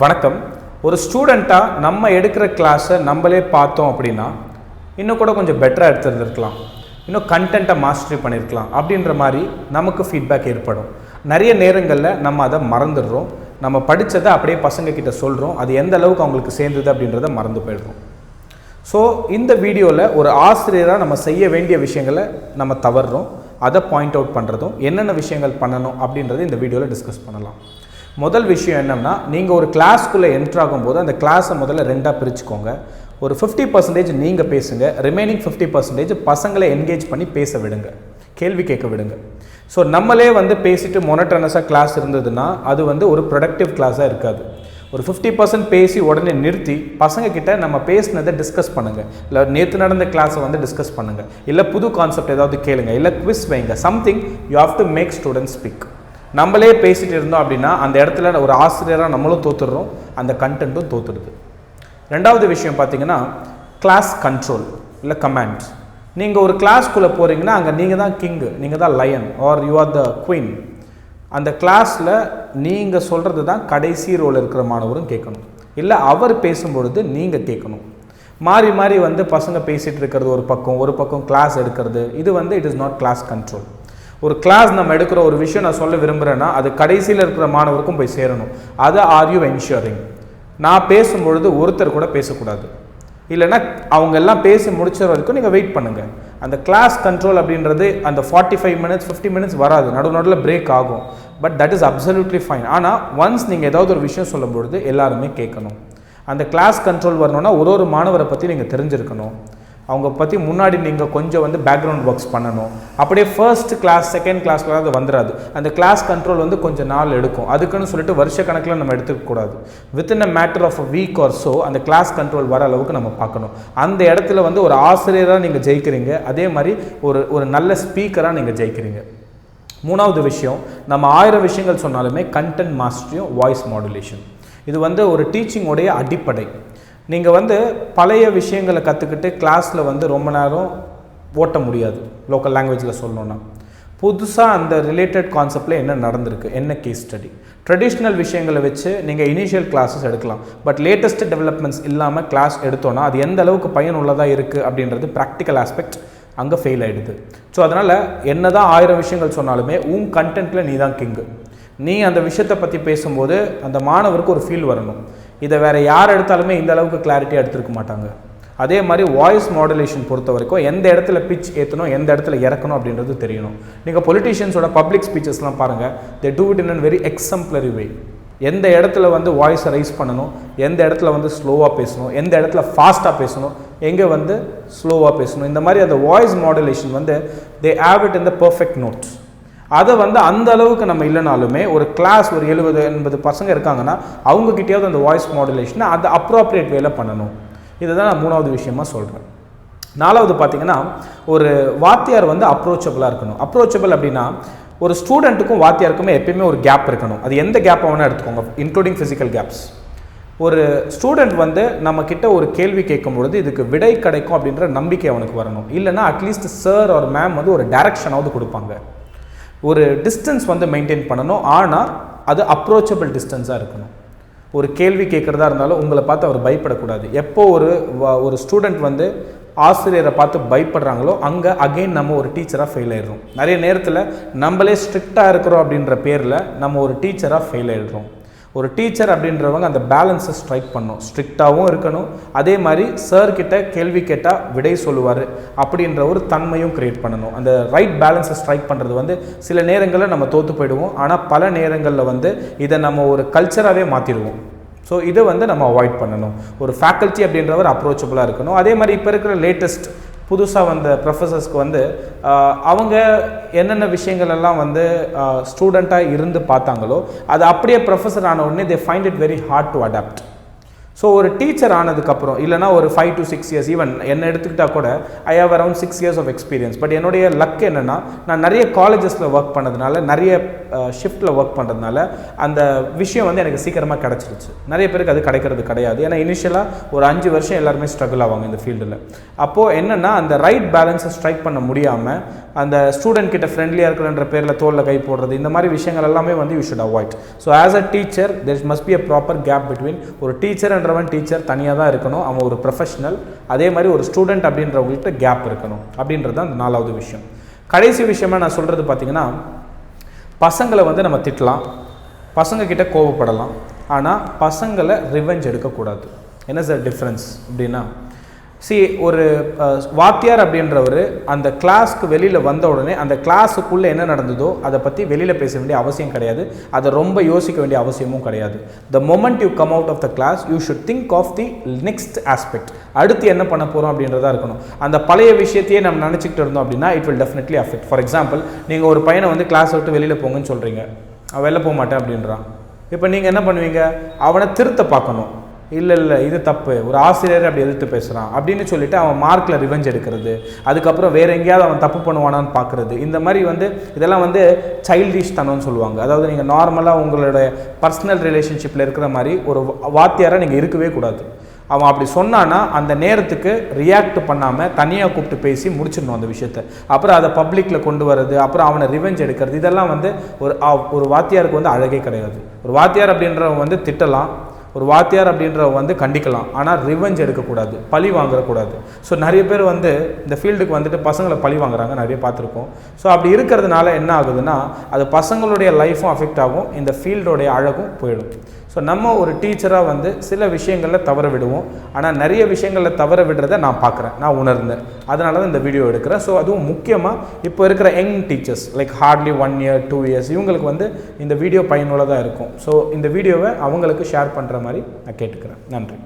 வணக்கம். ஒரு ஸ்டூடெண்ட்டாக நம்ம எடுக்கிற கிளாஸை நம்மளே பார்த்தோம் அப்படின்னா இன்னும் கூட கொஞ்சம் பெட்டராக எடுத்துருந்துருக்கலாம். இன்னும் கண்டென்ட்டை மாஸ்டரி பண்ணியிருக்கலாம் அப்படின்ற மாதிரி நமக்கு ஃபீட்பேக் ஏற்படும். நிறைய நேரங்களில் நம்ம அதை மறந்துடுறோம். நம்ம படித்ததை அப்படியே பசங்கக்கிட்ட சொல்கிறோம் அது எந்த அளவுக்கு அவங்களுக்கு சேர்ந்தது அப்படின்றத மறந்து போயிடுறோம். ஸோ இந்த வீடியோவில் ஒரு ஆசிரியராக நம்ம செய்ய வேண்டிய விஷயங்களை நம்ம தவறுறோம். அதை பாயிண்ட் அவுட் பண்ணுறதும் என்னென்ன விஷயங்கள் பண்ணணும் அப்படின்றத இந்த வீடியோவில் டிஸ்கஸ் பண்ணலாம். முதல் விஷயம் என்னென்னா நீங்கள் ஒரு கிளாஸ்க்குள்ளே என்ட்ரு ஆகும்போது அந்த கிளாஸை முதல்ல ரெண்டாக பிரிச்சுக்கோங்க. ஒரு ஃபிஃப்டி பர்சன்டேஜ் நீங்கள் பேசுங்க ரிமைனிங் ஃபிஃப்டி பர்சன்டேஜ் பசங்களை என்கேஜ் பண்ணி பேச விடுங்க. கேள்வி கேட்க விடுங்க. ஸோ நம்மளே வந்து பேசிட்டு மொனட்டனஸாக கிளாஸ் இருந்ததுன்னா அது வந்து ஒரு ப்ரொடக்டிவ் கிளாஸாக இருக்காது. ஒரு ஃபிஃப்டி பர்சன்ட் பேசி உடனே நிறுத்தி பசங்கக்கிட்ட நம்ம பேசினதை டிஸ்கஸ் பண்ணுங்கள் இல்லை நேற்று நடந்த கிளாஸை வந்து டிஸ்கஸ் பண்ணுங்கள் இல்லை புது கான்செப்ட் ஏதாவது கேளுங்க. இல்லை குவிஸ் வைங்க. Something you have to make students speak நம்மளே பேசிகிட்டு இருந்தோம் அப்படின்னா அந்த இடத்துல ஒரு ஆசிரியராக நம்மளும் தோத்துடுறோம் அந்த கண்டென்ட்டும் தோத்துடுது. ரெண்டாவது விஷயம் பார்த்தீங்கன்னா கிளாஸ் கண்ட்ரோல் இல்லை கமாண்ட் நீங்கள் ஒரு கிளாஸ்க்குள்ளே போகிறீங்கன்னா அங்கே நீங்கள் தான் கிங்கு நீங்கள் தான் lion are you are the queen அந்த கிளாஸில் நீங்கள் சொல்கிறது தான் கடைசி ரோல் இருக்கிற மாணவரும் கேட்கணும். இல்லை அவர் பேசும்பொழுது நீங்கள் கேட்கணும். மாறி மாறி வந்து பசங்க பேசிகிட்டு இருக்கிறது ஒரு பக்கம் ஒரு பக்கம் கிளாஸ் எடுக்கிறது இது வந்து it is not class control ஒரு கிளாஸ் நம்ம எடுக்கிற ஒரு விஷயம் நான் சொல்ல விரும்புகிறேன்னா அது கடைசியில் இருக்கிற மாணவருக்கும் போய் சேரணும். அதை ஆர் யூ என்ஷூரிங் நான் பேசும்பொழுது ஒருத்தர் கூட பேசக்கூடாது. இல்லைன்னா அவங்க எல்லாம் பேசி முடிச்ச வரைக்கும் நீங்கள் வெயிட் பண்ணுங்கள் அந்த கிளாஸ் கண்ட்ரோல் அப்படின்றது அந்த forty five minutes fifty minutes வராது. நடு நடுவில் பிரேக் ஆகும். But that is absolutely fine ஆனால் ஒன்ஸ் நீங்கள் ஏதாவது ஒரு விஷயம் சொல்லும்பொழுது எல்லாருமே கேட்கணும். அந்த கிளாஸ் கண்ட்ரோல் வரணும்னா ஒரு ஒரு மாணவரை பற்றி நீங்கள் தெரிஞ்சிருக்கணும். அவங்க பற்றி முன்னாடி நீங்கள் கொஞ்சம் வந்து பேக்ரவுண்ட் ஒர்க்ஸ் பண்ணணும். அப்படியே ஃபர்ஸ்ட் கிளாஸ் செகண்ட் கிளாஸ்க்குள்ள அது வந்துடாது அந்த கிளாஸ் கண்ட்ரோல் வந்து கொஞ்சம் நாள் எடுக்கும். அதுக்குன்னு சொல்லிட்டு வருஷ கணக்கில் நம்ம எடுத்துக்கக்கூடாது within a matter of a week or so அந்த கிளாஸ் கண்ட்ரோல் வர அளவுக்கு நம்ம பார்க்கணும். அந்த இடத்துல வந்து ஒரு ஆசிரியராக நீங்கள் ஜெயிக்கிறீங்க. அதே மாதிரி ஒரு ஒரு நல்ல ஸ்பீக்கராக நீங்கள் ஜெயிக்கிறீங்க. மூணாவது விஷயம் நம்ம ஆயிரம் விஷயங்கள் சொன்னாலுமே கண்டென்ட் மாஸ்டரியும் வாய்ஸ் மாடுலேஷன் இது வந்து ஒரு டீச்சிங்கோடைய அடிப்படை. நீங்கள் வந்து பழைய விஷயங்களை கற்றுக்கிட்டு கிளாஸில் வந்து ரொம்ப நேரம் ஓட்ட முடியாது லோக்கல் லாங்குவேஜில் சொல்லணுன்னா புதுசாக அந்த ரிலேட்டட் கான்செப்டில் என்ன நடந்திருக்கு என்ன கேஸ் ஸ்டடி ட்ரெடிஷ்னல் விஷயங்களை வச்சு நீங்கள் இனிஷியல் கிளாஸஸ் எடுக்கலாம். பட் லேட்டஸ்ட் டெவலப்மெண்ட்ஸ் இல்லாமல் கிளாஸ் எடுத்தோன்னா அது எந்த அளவுக்கு பயனுள்ளதாக இருக்குது அப்படின்றது ப்ராக்டிக்கல் ஆஸ்பெக்ட் அங்கே ஃபெயில் ஆகிடுது ஸோ அதனால் என்ன தான் ஆயிரம் விஷயங்கள் சொன்னாலுமே உன் கண்டென்ட்டில் நீ தான் கிங்கு நீ அந்த விஷயத்தை பற்றி பேசும்போது அந்த மாணவருக்கு ஒரு ஃபீல் வரணும். இதை வேறு யார் எடுத்தாலுமே இந்த அளவுக்கு கிளாரிட்டியாக எடுத்துருக்க மாட்டாங்க. அதே மாதிரி வாய்ஸ் மாடுலேஷன் பொறுத்த வரைக்கும் எந்த இடத்துல பிச் ஏற்றணும் எந்த இடத்துல இறக்கணும் அப்படின்றது தெரியணும். நீங்கள் பொலிட்டீஷியன்ஸோட பப்ளிக் ஸ்பீச்சஸ்லாம் பாருங்கள் they do it in an very exemplary way எந்த இடத்துல வந்து வாய்ஸை ரைஸ் பண்ணணும் எந்த இடத்துல வந்து ஸ்லோவாக பேசணும் எந்த இடத்துல ஃபாஸ்ட்டாக பேசணும் எங்கே வந்து ஸ்லோவாக பேசணும். இந்த மாதிரி அந்த வாய்ஸ் மாடுலேஷன் வந்து they have it in the perfect notes அதை வந்து அந்த அளவுக்கு நம்ம இல்லைனாலுமே ஒரு கிளாஸ் ஒரு எழுபது எண்பது பசங்க இருக்காங்கன்னா அவங்கக்கிட்டேயாவது அந்த வாய்ஸ் மாடுலேஷனை அதை அப்ராப்ரியேட் வேலை பண்ணணும். இதை தான் நான் மூணாவது விஷயமா சொல்கிறேன் நாலாவது பார்த்தீங்கன்னா ஒரு வாத்தியார் வந்து அப்ரோச்சபிளாக இருக்கணும். அப்ரோச்சபிள் அப்படின்னா ஒரு ஸ்டூடெண்ட்டுக்கும் வாத்தியாருக்குமே எப்பயுமே ஒரு கேப் இருக்கணும். அது எந்த கேப்பை வேணால் எடுத்துக்கோங்க இன்க்ளூடிங் ஃபிசிக்கல் கேப்ஸ் ஒரு ஸ்டூடெண்ட் வந்து நம்மக்கிட்ட ஒரு கேள்வி கேட்கும் பொழுது இதுக்கு விடை கிடைக்கும் அப்படின்ற நம்பிக்கை அவனுக்கு வரணும். இல்லைனா அட்லீஸ்ட் சார் ஒரு மேம் வந்து ஒரு டைரக்ஷனாவது கொடுப்பாங்க. ஒரு டிஸ்டன்ஸ் வந்து மெயின்டைன் பண்ணணும். ஆனால் அது அப்ரோச்சபிள் டிஸ்டன்ஸாக இருக்கணும். ஒரு கேள்வி கேட்குறதா இருந்தாலும் உங்களை பார்த்து அவர் பயப்படக்கூடாது. எப்போ ஒரு ஒரு ஸ்டூடெண்ட் வந்து ஆசிரியரை பார்த்து பயப்படுறாங்களோ அங்கே அகைன் நம்ம ஒரு டீச்சராக ஃபெயில் ஆயிடுறோம். நிறைய நேரத்தில் நம்மளே ஸ்ட்ரிக்டாக இருக்கிறோம் அப்படின்ற பேரில் நம்ம ஒரு டீச்சராக ஃபெயில் ஆயிடுறோம். ஒரு டீச்சர் அப்படின்றவங்க அந்த பேலன்ஸை ஸ்ட்ரைக் பண்ணும். ஸ்ட்ரிக்டாகவும் இருக்கணும். அதே மாதிரி சார்கிட்ட கேள்வி கேட்டால் விடை சொல்லுவார் அப்படின்ற ஒரு தன்மையும் க்ரியேட் பண்ணணும். அந்த ரைட் பேலன்ஸை ஸ்ட்ரைக் பண்ணுறது வந்து சில நேரங்களில் நம்ம தோற்று போயிடுவோம். ஆனால் பல நேரங்களில் வந்து இதை நம்ம ஒரு கல்ச்சராகவே மாற்றிடுவோம் ஸோ இதை வந்து நம்ம அவாய்ட் பண்ணணும். ஒரு ஃபேக்கல்ட்டி அப்படின்றவர் அப்ரோச்சபிளாக இருக்கணும். அதே மாதிரி இப்போ இருக்கிற லேட்டஸ்ட் புதுசாக வந்த ப்ரொஃபஸர்ஸ்க்கு வந்து அவங்க என்னென்ன விஷயங்கள் எல்லாம் வந்து ஸ்டூடெண்ட்டாக இருந்து பார்த்தாங்களோ அது அப்படியே ப்ரொஃபஸர் ஆன உடனே they find it very hard to adapt so ஒரு டீச்சர் ஆனதுக்கப்புறம் இல்லைனா ஒரு five to six years even என்ன எடுத்துக்கிட்டால் கூட I have around six years of experience but என்னுடைய லக் என்னென்னா நான் நிறைய காலேஜஸில் ஒர்க் பண்ணதுனால நிறைய ஷிஃப்ட்டில் ஒர்க் பண்ணுறதுனால அந்த விஷயம் வந்து எனக்கு சீக்கிரமாக கிடச்சிருச்சு. நிறைய பேருக்கு அது கிடைக்கிறது கிடையாது. ஏன்னா இனிஷியலாக ஒரு அஞ்சு வருஷம் எல்லாருமே ஸ்ட்ரகிள் ஆவாங்க இந்த ஃபீல்டில் அப்போது என்னென்னா அந்த ரைட் பேலன்ஸை ஸ்ட்ரைக் பண்ண முடியாமல் அந்த ஸ்டூடெண்ட் கிட்ட ஃப்ரெண்ட்லியாக இருக்கிறன்ற பேரில் தோலில் கை போடுறது இந்த மாதிரி விஷயங்கள் எல்லாமே வந்து you should avoid so as a teacher there must be a proper gap between ஒரு டீச்சர்ன்றவன் டீச்சர் தனியாக தான் இருக்கணும் அவன் ஒரு ப்ரொஃபஷனல் அதே மாதிரி ஒரு ஸ்டூடெண்ட் அப்படின்றவங்கள்ட்ட கேப் இருக்கணும் அப்படின்றது தான் அந்த நாலாவது விஷயம். கடைசி விஷயமா நான் சொல்கிறது பார்த்தீங்கன்னா பசங்களை வந்து நம்ம திட்டலாம் பசங்கக்கிட்ட கோவப்படலாம் ஆனால் பசங்களை ரிவெஞ்ச் எடுக்கக்கூடாது. என்ன சார் டிஃப்ரென்ஸ் அப்படின்னா சி ஒரு வாத்தியார் அப்படின்றவர் அந்த கிளாஸ்க்கு வெளியில் வந்த உடனே அந்த கிளாஸுக்குள்ளே என்ன நடந்ததோ அதை பற்றி வெளியில் பேச வேண்டிய அவசியம் கிடையாது. அதை ரொம்ப யோசிக்க வேண்டிய அவசியமும் கிடையாது. The moment you come out of the class you should think of the next aspect அடுத்து என்ன பண்ண போகிறோம் அப்படின்றதா இருக்கணும். அந்த பழைய விஷயத்தையே நம்ம நினச்சிக்கிட்டு இருந்தோம் அப்படின்னா it will definitely affect for example நீங்கள் ஒரு பையனை வந்து கிளாஸ் விட்டு வெளியில் போங்கன்னு சொல்கிறீங்க அவன் வெளில போக மாட்டேன் அப்படின்றான். இப்போ நீங்கள் என்ன பண்ணுவீங்க? அவனை திருத்த பார்க்கணும். இல்லை இல்லை இது தப்பு. ஒரு ஆசிரியர் அப்படி எதிர்த்து பேசுகிறான் அப்படின்னு சொல்லிட்டு அவன் மார்க்கில் ரிவெஞ்ச் எடுக்கிறது. அதுக்கப்புறம் வேற எங்கேயாவது அவன் தப்பு பண்ணுவானான்னு பார்க்குறது. இந்த மாதிரி வந்து இதெல்லாம் வந்து சைல்டிஷ் தனம்னு சொல்லுவாங்க. அதாவது நீங்கள் நார்மலாக உங்களோட பர்சனல் ரிலேஷன்ஷிப்பில் இருக்கிற மாதிரி ஒரு வாத்தியாராக நீங்கள் இருக்கவே கூடாது. அவன் அப்படி சொன்னான்னா அந்த நேரத்துக்கு ரியாக்ட் பண்ணாமல் தனியாக கூப்பிட்டு பேசி முடிச்சிடணும் அந்த விஷயத்த. அப்புறம் அதை பப்ளிக்கில் கொண்டு வர்றது அப்புறம் அவனை ரிவெஞ்ச் எடுக்கிறது இதெல்லாம் வந்து ஒரு ஒரு வாத்தியாருக்கு வந்து அழகே கிடையாது. ஒரு வாத்தியார் அப்படின்றவன் வந்து திட்டலாம். ஒரு வாத்தியார் அப்படின்றவ வந்து கண்டிக்கலாம். ஆனால் ரிவெஞ்ச் எடுக்கக்கூடாது. பழி வாங்கக்கூடாது. ஸோ நிறைய பேர் வந்து இந்த ஃபீல்டுக்கு வந்துட்டு பசங்களை பழி வாங்குறாங்க. நிறைய பார்த்துருக்கோம். ஸோ அப்படி இருக்கிறதுனால என்ன ஆகுதுன்னா அது பசங்களுடைய லைஃப்பும் அஃபெக்ட் ஆகும். இந்த ஃபீல்டோடைய அழகும் போயிடும். ஸோ நம்ம ஒரு டீச்சராக வந்து சில விஷயங்களில் தவற விடுவோம். ஆனால் நிறைய விஷயங்களில் தவற விடுறத நான் பார்க்குறேன். நான் உணர்ந்தேன். அதனால தான் இந்த வீடியோ எடுக்கிறேன். ஸோ அதுவும் முக்கியமாக இப்போ இருக்கிற young teachers like hardly one year two years இவங்களுக்கு வந்து இந்த வீடியோ பயனுள்ளதாக இருக்கும். ஸோ இந்த வீடியோவை அவங்களுக்கு ஷேர் பண்ணுற மாதிரி நான் கேட்டுக்கிறேன். நன்றி.